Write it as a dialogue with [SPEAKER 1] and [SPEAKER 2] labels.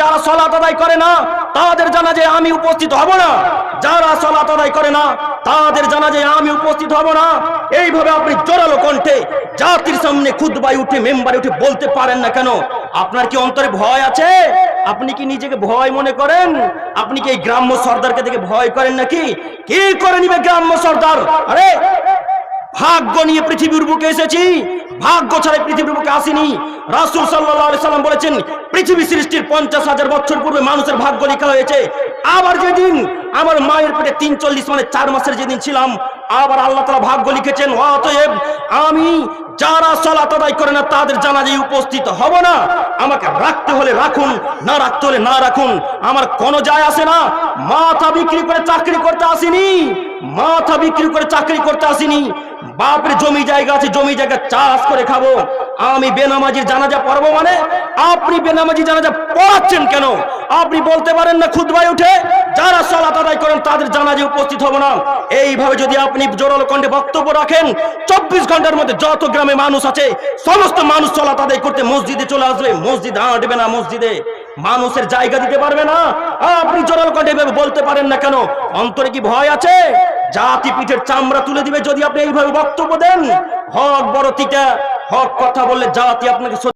[SPEAKER 1] যারা সলাত আদায় করে না, তাদের জানা যে আমি উপস্থিত হব না। যারা সলাত আদায় করে না, তাদের জানা যে আমি উপস্থিত হব না। এইভাবে আপনি জোরালো কণ্ঠে জাতির সামনে খুদবাই উঠে, মেম্বারে উঠে বলতে পারেন না কেন? আপনার কি অন্তরে ভয় আছে? আপনি কি নিজেকে ভয় মনে করেন? আপনি কি এই গ্রাম্য সর্দারকে দেখে ভয় করেন নাকি? কি করে নিবে গ্রাম্য সর্দার? আরে, ভাগ্য নিয়ে পৃথিবীর বুকে এসেছি। ভাগ্য ছাড়া পৃথিবীর বুকে আসেনি। রাসুল সাল্লাম বলেছেন, পৃথিবী সৃষ্টির পঞ্চাশ হাজার বছর পূর্বে মানুষের ভাগ্য লেখা হয়েছে। আবার যেদিন আমার মায়ের পেটে তিন চল্লিশ মানে চার মাসের যেদিন ছিলাম, আবার আল্লাহ তালা ভাগ্য লিখেছেন, অতএব আমি যারা সলাত আদায় করে না, তাদের জানাজায় উপস্থিত হব না। আমাকে রাখতে হলে রাখুন, না রাখতে হলে না রাখুন। আমার কোনো যায় আসে না। মাথা বিক্রি করে চাকরি করতে আসিনি। মাথা বিক্রি করে চাকরি করতে আসিনি। বাপের জমি জায়গা আছে, জমি জায়গা চাষ করে খাব। আমি বেনামাজির জানাজা পড়ব মানে আপনি বেনামাজি জানাজা পড়াচ্ছেন কেন? আপনি বলতে পারেন না খুদবাই উঠে যারা সলাত আদায় করেন তাদের জানাজে উপস্থিত হব না। এইভাবে যদি আপনি জোরালো কণ্ঠে বক্তব্য রাখেন, চব্বিশ ঘণ্টার মধ্যে যত গ্রামে মানুষ আছে, সমস্ত মানুষ সলাত আদায় করতে মসজিদে চলে আসবে। মসজিদ আঁটবে না মসজিদে। মানুষের জায়গা দিতে পারবে না। আপনি জোরালো কণ্ঠে এভাবে বলতে পারেন না কেন? অন্তরে কি ভয় আছে? জাতি পিঠের চামড়া তুলে দিবে যদি আপনি এইভাবে বক্তব্য দেন। হক বড় তিতা। হক কথা বললে জাতি আপনাকে